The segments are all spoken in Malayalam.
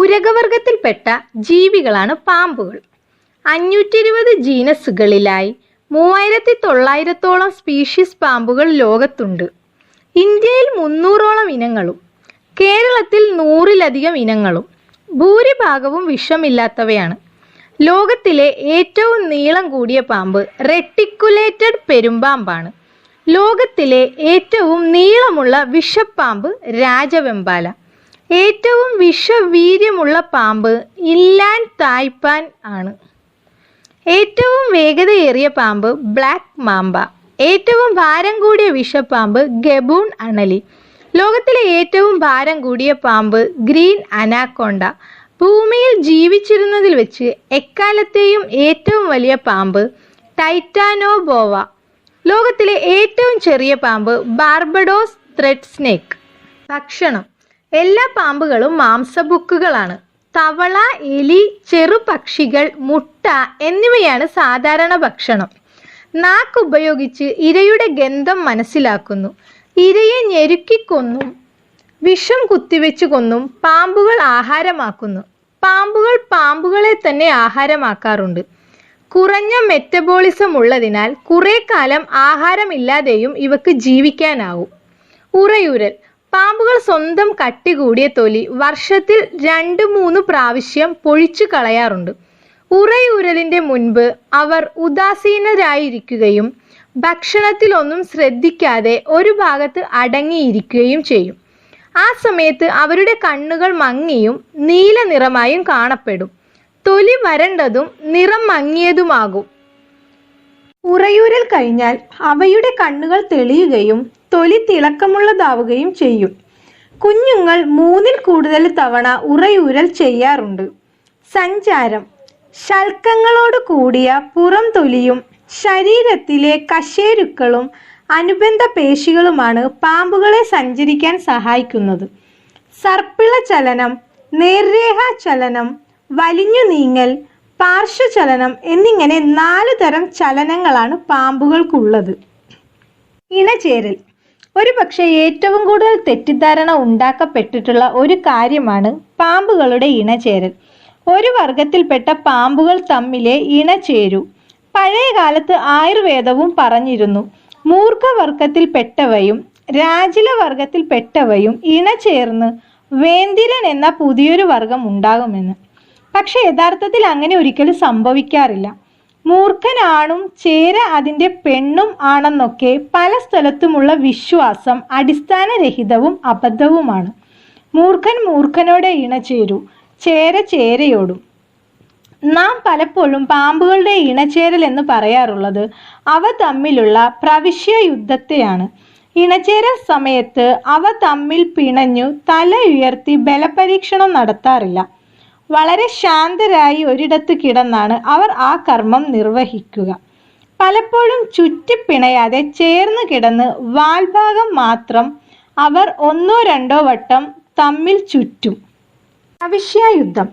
ഉരകവർഗത്തിൽപ്പെട്ട ജീവികളാണ് പാമ്പുകൾ. അഞ്ഞൂറ്റി ഇരുപത് ജീനസുകളിലായി മൂവായിരത്തി തൊള്ളായിരത്തോളം സ്പീഷീസ് പാമ്പുകൾ ലോകത്തുണ്ട്. ഇന്ത്യയിൽ മുന്നൂറോളം ഇനങ്ങളും കേരളത്തിൽ നൂറിലധികം ഇനങ്ങളും ഭൂരിഭാഗവും വിഷമില്ലാത്തവയാണ്. ലോകത്തിലെ ഏറ്റവും നീളം കൂടിയ പാമ്പ് റെട്ടിക്കുലേറ്റഡ് പെരുമ്പാമ്പാണ്. ലോകത്തിലെ ഏറ്റവും നീളമുള്ള വിഷപ്പാമ്പ് രാജവെമ്പാല. ഏറ്റവും വിഷവീര്യമുള്ള പാമ്പ് ഇല്ലാൻ തായ്പാൻ ആണ്. ഏറ്റവും വേഗതയേറിയ പാമ്പ് ബ്ലാക്ക് മാമ്പ ഏറ്റവും ഭാരം കൂടിയ വിഷപ്പാമ്പ് ഗബൂൺ അണലി. ലോകത്തിലെ ഏറ്റവും ഭാരം കൂടിയ പാമ്പ് ഗ്രീൻ അനാക്കൊണ്ട. ഭൂമിയിൽ ജീവിച്ചിരുന്നതിൽ വെച്ച് എക്കാലത്തെയും ഏറ്റവും വലിയ പാമ്പ് ടൈറ്റാനോബോവ. ലോകത്തിലെ ഏറ്റവും ചെറിയ പാമ്പ് ബാർബഡോസ് ത്രെഡ് സ്നേക്ക്. ഭക്ഷണം. എല്ലാ പാമ്പുകളും മാംസബുക്കുകളാണ്. തവള എലി ചെറുപക്ഷികൾ മുട്ട എന്നിവയാണ് സാധാരണ ഭക്ഷണം. നാക്ക് ഉപയോഗിച്ച് ഇരയുടെ ഗന്ധം മനസ്സിലാക്കുന്നു. ഇരയെ ഞെരുക്കിക്കൊന്നും വിഷം കുത്തിവെച്ച് കൊന്നും പാമ്പുകൾ ആഹാരമാക്കുന്നു. പാമ്പുകൾ പാമ്പുകളെ തന്നെ ആഹാരമാക്കാറുണ്ട്. കുറഞ്ഞ മെറ്റബോളിസം ഉള്ളതിനാൽ കുറെ കാലം ആഹാരമില്ലാതെയും ഇവക്ക് ജീവിക്കാനാവും. ഉറയൂരൽ പാമ്പുകൾ സ്വന്തം കട്ടി കൂടിയ തൊലി വർഷത്തിൽ രണ്ട് മൂന്ന് പ്രാവശ്യം പൊഴിച്ചു കളയാറുണ്ട്. ഉറയൂരലിന്റെ മുൻപ് അവർ ഉദാസീനരായിരിക്കുകയും ഭക്ഷണത്തിലൊന്നും ശ്രദ്ധിക്കാതെ ഒരു ഭാഗത്ത് അടങ്ങിയിരിക്കുകയും ചെയ്യും. ആ സമയത്ത് അവരുടെ കണ്ണുകൾ മങ്ങിയും നീല നിറമായും കാണപ്പെടും. തൊലി വരണ്ടതും നിറം മങ്ങിയതുമാകും. ഉറയൂരൽ കഴിഞ്ഞാൽ അവയുടെ കണ്ണുകൾ തെളിയുകയും തൊലി തിളക്കമുള്ളതാവുകയും ചെയ്യും. കുഞ്ഞുങ്ങൾ മൂന്നിൽ കൂടുതൽ തവണ ഉറയൂരൽ ചെയ്യാറുണ്ട്. സഞ്ചാരം. ശൽക്കങ്ങളോട് കൂടിയ പുറം തൊലിയും ശരീരത്തിലെ കശേരുക്കളും അനുബന്ധ പേശികളുമാണ് പാമ്പുകളെ സഞ്ചരിക്കാൻ സഹായിക്കുന്നത്. സർപ്പിള ചലനം നേർരേഖാ ചലനം വലിഞ്ഞു നീങ്ങൽ പാർശ്വചലനം എന്നിങ്ങനെ നാല് തരം ചലനങ്ങളാണ് പാമ്പുകൾക്കുള്ളത്. ഇണചേരൽ. ഒരു പക്ഷേ ഏറ്റവും കൂടുതൽ തെറ്റിദ്ധാരണ ഉണ്ടാക്കപ്പെട്ടിട്ടുള്ള ഒരു കാര്യമാണ് പാമ്പുകളുടെ ഇണചേരൽ. ഒരു വർഗത്തിൽപ്പെട്ട പാമ്പുകൾ തമ്മിലെ ഇണചേരു. പഴയ കാലത്ത് ആയുർവേദവും പറഞ്ഞിരുന്നു മൂർഖവർഗത്തിൽപ്പെട്ടവയും രാജില വർഗത്തിൽപ്പെട്ടവയും ഇണചേർന്ന് വേന്തിരൻ എന്ന പുതിയൊരു വർഗം ഉണ്ടാകുമെന്ന്. പക്ഷെ യഥാർത്ഥത്തിൽ അങ്ങനെ ഒരിക്കലും സംഭവിക്കാറില്ല. മൂർഖനാണും ചേര അതിന്റെ പെണ്ണും ആണെന്നൊക്കെ പല സ്ഥലത്തുമുള്ള വിശ്വാസം അടിസ്ഥാനരഹിതവും അബദ്ധവുമാണ്. മൂർഖൻ മൂർഖനോടെ ഇണചേരൂ ചേര ചേരയോടും. നാം പലപ്പോഴും പാമ്പുകളുടെ ഇണചേരൽ എന്ന് പറയാറുള്ളത് അവ തമ്മിലുള്ള പ്രവിശ്യ യുദ്ധത്തെയാണ് ഇണചേരൽ സമയത്ത് അവ തമ്മിൽ പിണഞ്ഞു തല ഉയർത്തി ബലപരീക്ഷണം നടത്താറില്ല. വളരെ ശാന്തരായി ഒരിടത്ത് കിടന്നാണ് അവർ ആ കർമ്മം നിർവഹിക്കുക. പലപ്പോഴും ചുറ്റിപ്പിണയാതെ ചേർന്ന് കിടന്ന് വാൽഭാഗം മാത്രം അവർ ഒന്നോ രണ്ടോ വട്ടം തമ്മിൽ ചുറ്റും. പ്രവിശ്യായുദ്ധം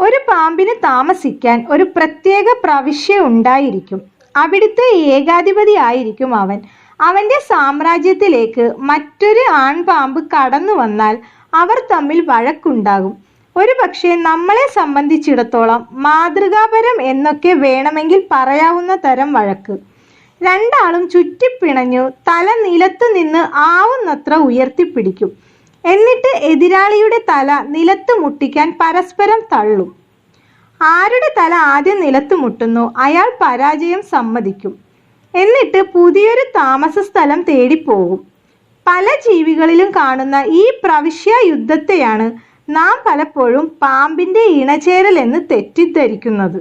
ഒരു പാമ്പിന് താമസിക്കാൻ ഒരു പ്രത്യേക പ്രവിശ്യ ഉണ്ടായിരിക്കും. അവിടുത്തെ ഏകാധിപതി ആയിരിക്കും അവൻ. അവന്റെ സാമ്രാജ്യത്തിലേക്ക് മറ്റൊരു ആൺപാമ്പ് കടന്നു വന്നാൽ അവർ തമ്മിൽ വഴക്കുണ്ടാകും. ഒരു പക്ഷേ നമ്മളെ സംബന്ധിച്ചിടത്തോളം മാതൃകാപരം എന്നൊക്കെ വേണമെങ്കിൽ പറയാവുന്ന തരം വഴക്ക്. രണ്ടാളും ചുറ്റിപ്പിണഞ്ഞു തല നിലത്ത് നിന്ന് ആവുന്നത്ര ഉയർത്തിപ്പിടിക്കും. എന്നിട്ട് എതിരാളിയുടെ തല നിലത്ത് മുട്ടിക്കാൻ പരസ്പരം തള്ളും. ആരുടെ തല ആദ്യം നിലത്ത് മുട്ടുന്നു അയാൾ പരാജയം സമ്മതിക്കും. എന്നിട്ട് പുതിയൊരു താമസ സ്ഥലം തേടിപ്പോകും. പല ജീവികളിലും കാണുന്ന ഈ പ്രവിശ്യ യുദ്ധത്തെയാണ് നാം പലപ്പോഴും പാമ്പിന്റെ ഇണചേരൽ എന്ന് തെറ്റിദ്ധരിക്കുന്നത്.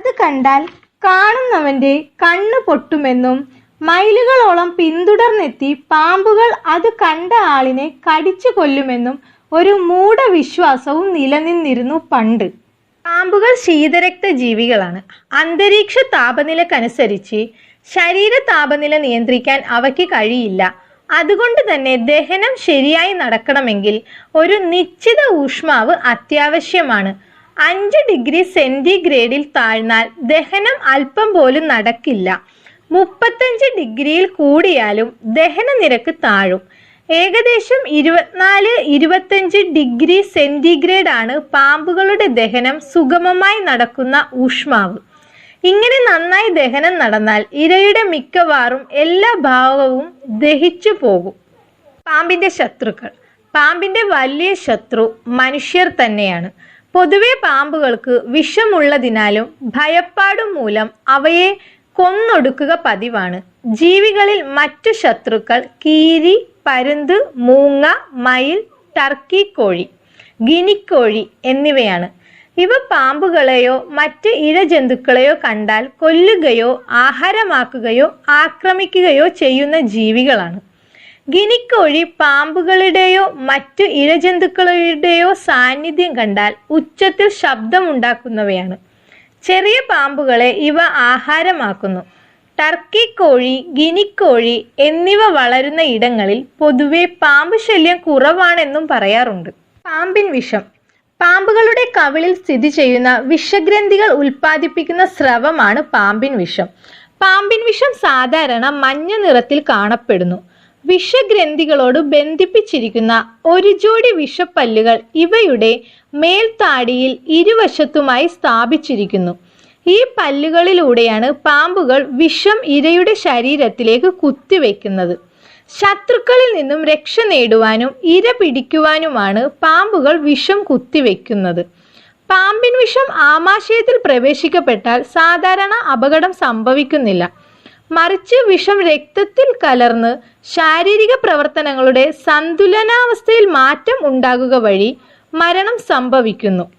അത് കണ്ടാൽ കാണുന്നവന്റെ കണ്ണ് പൊട്ടുമെന്നും മൈലുകളോളം പിന്തുടർന്നെത്തി പാമ്പുകൾ അത് കണ്ട ആളിനെ കടിച്ചു കൊല്ലുമെന്നും ഒരു മൂഢവിശ്വാസവും നിലനിന്നിരുന്നു പണ്ട്. പാമ്പുകൾ ശീതരക്ത ജീവികളാണ് അന്തരീക്ഷ താപനിലക്കനുസരിച്ച് ശരീര താപനില നിയന്ത്രിക്കാൻ അവയ്ക്ക് കഴിയില്ല. അതുകൊണ്ട് തന്നെ ദഹനം ശരിയായി നടക്കണമെങ്കിൽ ഒരു നിശ്ചിത ഊഷ്മാവ് അത്യാവശ്യമാണ്. അഞ്ച് ഡിഗ്രി സെന്റിഗ്രേഡിൽ താഴ്ന്നാൽ ദഹനം അല്പം പോലും നടക്കില്ല. മുപ്പത്തഞ്ച് ഡിഗ്രിയിൽ കൂടിയാലും ദഹന നിരക്ക് താഴും. ഏകദേശം ഇരുപത്തിനാല് ഇരുപത്തഞ്ച് ഡിഗ്രി സെന്റിഗ്രേഡ് ആണ് പാമ്പുകളുടെ ദഹനം സുഗമമായി നടക്കുന്ന ഊഷ്മാവ്. ഇങ്ങനെ നന്നായി ദഹനം നടന്നാൽ ഇരയുടെ മിക്കവാറും എല്ലാ ഭാഗവും ദഹിച്ചു പോകും. പാമ്പിന്റെ ശത്രുക്കൾ. പാമ്പിന്റെ വലിയ ശത്രു മനുഷ്യർ തന്നെയാണ്. പൊതുവെ പാമ്പുകൾക്ക് വിഷമുള്ളതിനാലും ഭയപ്പാടും മൂലം അവയെ കൊന്നൊടുക്കുക പതിവാണ്. ജീവികളിൽ മറ്റു ശത്രുക്കൾ കീരി പരുന്ത് മൂങ്ങ മയിൽ ടർക്കി കോഴി ഗിനിക്കോഴി എന്നിവയാണ്. ഇവ പാമ്പുകളെയോ മറ്റ് ഇഴജന്തുക്കളെയോ കണ്ടാൽ കൊല്ലുകയോ ആഹാരമാക്കുകയോ ആക്രമിക്കുകയോ ചെയ്യുന്ന ജീവികളാണ്. ഗിനിക്കോഴി പാമ്പുകളുടെയോ മറ്റു ഇഴജന്തുക്കളുടെയോ സാന്നിധ്യം കണ്ടാൽ ഉച്ചത്തിൽ ശബ്ദമുണ്ടാക്കുന്നവയാണ്. ചെറിയ പാമ്പുകളെ ഇവ ആഹാരമാക്കുന്നു. ടർക്കി കോഴി ഗിനിക്കോഴി എന്നിവ വളരുന്ന ഇടങ്ങളിൽ പൊതുവെ പാമ്പ് ശല്യം കുറവാണെന്നും പറയാറുണ്ട്. പാമ്പിൻ വിഷം പാമ്പുകളുടെ കവിളിൽ സ്ഥിതി ചെയ്യുന്ന വിഷഗ്രന്ഥികൾ ഉൽപ്പാദിപ്പിക്കുന്ന സ്രവമാണ് പാമ്പിൻ വിഷം. പാമ്പിൻ വിഷം സാധാരണ മഞ്ഞ നിറത്തിൽ കാണപ്പെടുന്നു. വിഷഗ്രന്ഥികളോട് ബന്ധിപ്പിച്ചിരിക്കുന്ന ഒരു ജോഡി വിഷപ്പല്ലുകൾ ഇവയുടെ മേൽത്താടിയിൽ ഇരുവശത്തുമായി സ്ഥാപിച്ചിരിക്കുന്നു. ഈ പല്ലുകളിലൂടെയാണ് പാമ്പുകൾ വിഷം ഇരയുടെ ശരീരത്തിലേക്ക് കുത്തിവെക്കുന്നത്. ശത്രുക്കളിൽ നിന്നും രക്ഷ നേടുവാനും ഇര പിടിക്കുവാനുമാണ് പാമ്പുകൾ വിഷം കുത്തിവെക്കുന്നത്. പാമ്പിൻ വിഷം ആമാശയത്തിൽ പ്രവേശിക്കപ്പെട്ടാൽ സാധാരണ അപകടം സംഭവിക്കുന്നില്ല. മറിച്ച് വിഷം രക്തത്തിൽ കലർന്ന് ശാരീരിക പ്രവർത്തനങ്ങളുടെ സന്തുലനാവസ്ഥയിൽ മാറ്റം ഉണ്ടാകുക വഴി മരണം സംഭവിക്കുന്നു.